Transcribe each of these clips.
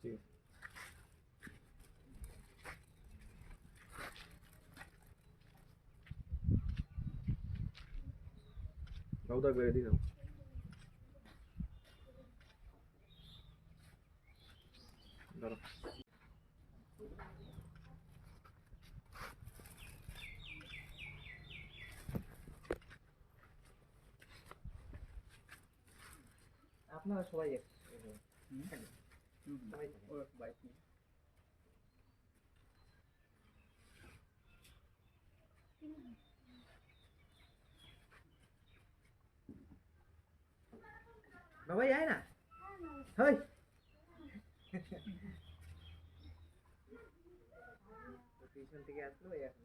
দিয়ে বাবুদা বেড়ে দিই দাও দাঁড়া আপনারা সবাই এক-। সবাই বাবাই আয় না। হই। টিউশন থেকে আসলো এখন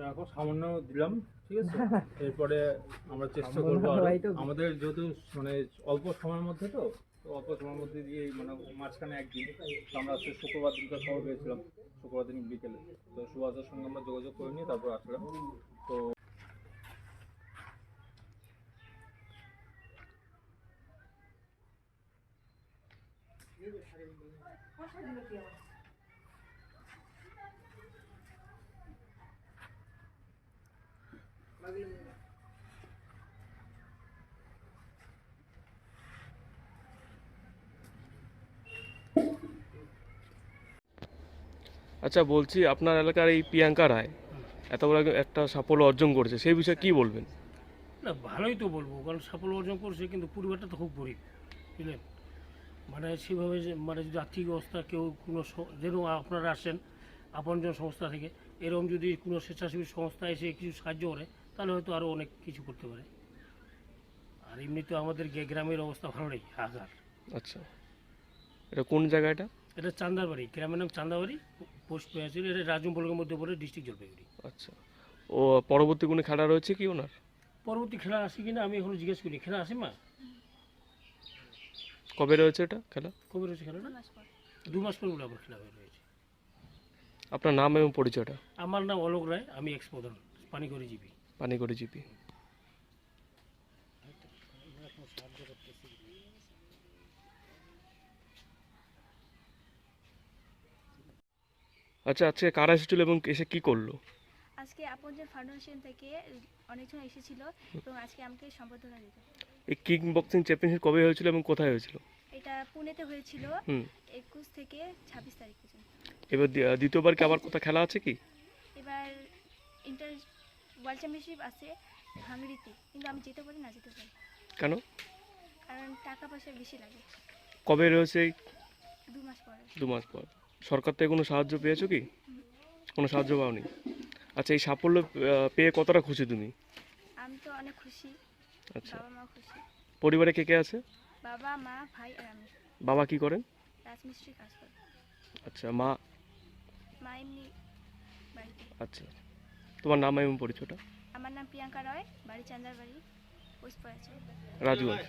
টাকা সামান্য দিলাম ঠিক আছে? এরপরে আমরা চেষ্টা করব আমাদের যেহেতু মানে অল্প সময়ের মধ্যে তো তো অল্প সময়ের মধ্যে দিয়ে মানে মাঝখানে একদিন। আমরা হচ্ছে শুক্রবার দিনটা খবর পেয়েছিলাম শুক্রবার দিন বিকেলে। তো সুভাষের সঙ্গে আমরা যোগাযোগ করে নিয়ে তারপর আসলাম। তো আচ্ছা বলছি আপনার এলাকার এই প্রিয়াঙ্কা রায়, এত বড় একটা সাফল্য অর্জন করেছে, সেই বিষয়ে কি বলবেন? না, ভালোই তো বলব, কারণ সাফল্য অর্জন করছে, কিন্তু পরিবারটা তো খুব গরিব, বুঝলেন? মানে সেভাবে যে মানে যদি আর্থিক অবস্থা কেউ কোনো যেন আপনারা আসেন, আপনজন সংস্থা থেকে, এরকম যদি কোনো স্বেচ্ছাসেবী সংস্থা এসে কিছু সাহায্য করে তাহলে হয়তো আরও অনেক কিছু করতে পারে। আর এমনি তো আমাদের গে- গ্রামের অবস্থা ভালো নেই হাজার। আচ্ছা। এটা কোন জায়গাটা এটা? চান্দাবাড়ি গ্রামের নাম চান্দাবাড়ি পোস্ট পেয়েছিল এটা রাজমবলকের মধ্যে পড়ে ডিস্ট্রিক্ট জলপাইগুড়ি। আচ্ছা। ও পরবর্তী কোনো খেলা রয়েছে কি ওনার? পরবর্তী খেলা আসে কিনা আমি এখনও জিজ্ঞেস করি খেলা আসে মা? কবে রয়েছে এটা খেলা? কবে রয়েছে খেলাটা? দু মাস পর। বলে আবার খেলা রয়েছে। আপনার নাম এবং পরিচয়টা? আমার নাম অলোক রায় আমি এক্স প্রধান পানিকড়ি জিপি পানিকড়ি জিপি। আচ্ছা আজকে কারা এসেছিল এবং এসে কি করল? আজকে আপনজন ফাউন্ডেশন থেকে অনেকজন এসেছিল এবং আজকে আমাকে সম্বর্ধনা দিত এই কিক বক্সিং চ্যাম্পিয়নশিপ কবে হয়েছিল এবং কোথায় হয়েছিল? এটা পুনেতে হয়েছিল একুশ থেকে ছাব্বিশ তারিখ পর্যন্ত। এবার দ্বিতীয়বার কি আবার কোথাও খেলা আছে কি? ওয়ার্ল্ড চ্যাম্পিয়নশিপ আছে হাঙ্গেরিতে কিন্তু আমি যেতে পারি না যেতে পারি। কেন? কারণ টাকা পয়সা বেশি লাগে। কবে রয়েছে? দু মাস পরে। দু মাস পর। সরকার থেকে কোনো সাহায্য পেয়েছ কি? কোনো সাহায্য পাওনি? আচ্ছা এই সাফল্য পেয়ে কতটা খুশি তুমি? আমি তো অনেক খুশি। আচ্ছা। বাবা মা খুশি। পরিবারে কে কে আছে? বাবা মা ভাই আর আমি। বাবা কি করেন? রাজমিস্ত্রি কাজ করি। আচ্ছা মা? মা এমনি বাড়িতে। আচ্ছা। তোমার নাম এবং পরিচয়টা? আমার নাম প্রিয়াঙ্কা রয় বাড়ি চান্দার বাড়ি পোস্ট রাজগঞ্জ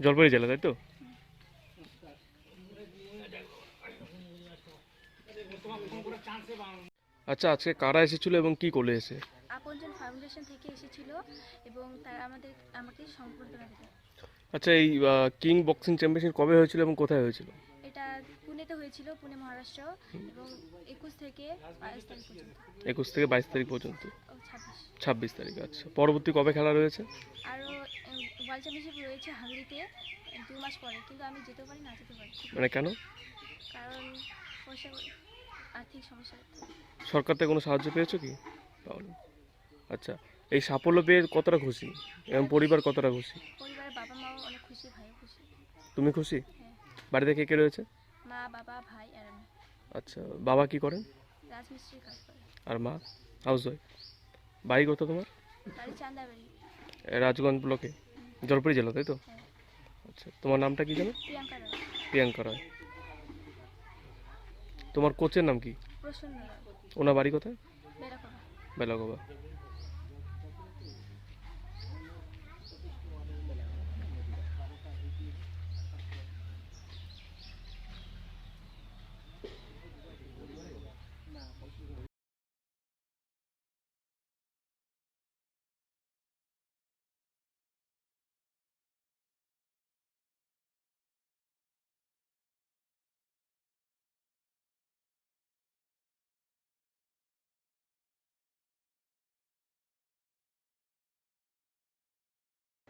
জলপাইগুড়ি জেলা তাই তো? আচ্ছা আজকে কারা এসেছিল এবং কি করলে এসে? আপনজন ফাউন্ডেশন থেকে এসেছিল এবং তারা আমাদের আমাকে সম্বর্ধনা আচ্ছা এই কিং বক্সিং চ্যাম্পিয়নশিপ কবে হয়েছিল এবং কোথায় হয়েছিল? পুনেতে হয়েছিল পুনে মহারাষ্ট্র এবং একুশ থেকে বাইশ তারিখ পর্যন্ত। একুশ থেকে বাইশ তারিখ পর্যন্ত? ছাব্বিশ। তারিখ আচ্ছা। পরবর্তী কবে খেলা রয়েছে? আরও ওয়ার্ল্ড চ্যাম্পিয়নশিপ রয়েছে হাঙ্গেরিতে দু মাস পরে কিন্তু আমি যেতে পারি না যেতে পারি। মানে কেন? কারণ পয়সা আর্থিক সমস্যা। সরকার থেকে কোনো সাহায্য পেয়েছ কি? পাওনি। আচ্ছা এই সাফল্য পেয়ে কতটা খুশি? এবং পরিবার কতটা খুশি? পরিবারের বাবা মাও অনেক খুশি ভাইও খুশি। তুমি খুশি? হ্যাঁ। বাড়িতে কে কে রয়েছে? মা বাবা ভাই আর আমি। আচ্ছা বাবা কি করেন? রাজমিস্ত্রির কাজ করে। আর মা? হাউস ওয়াইফ বাড়ি কত তোমার? বাড়ি চান্দাবাড়ি। রাজগঞ্জ ব্লকে? জলপাইগুড়ি জেলা তাই তো? হ্যাঁ। আচ্ছা তোমার নামটা কি জানো? প্রিয়াঙ্কা রায়। প্রিয়াঙ্কা রায়। তোমার কোচের নাম কি? প্রসন্ন রায়। ওনার বাড়ি কোথায়? বেড়াকোবা বেলাগোবা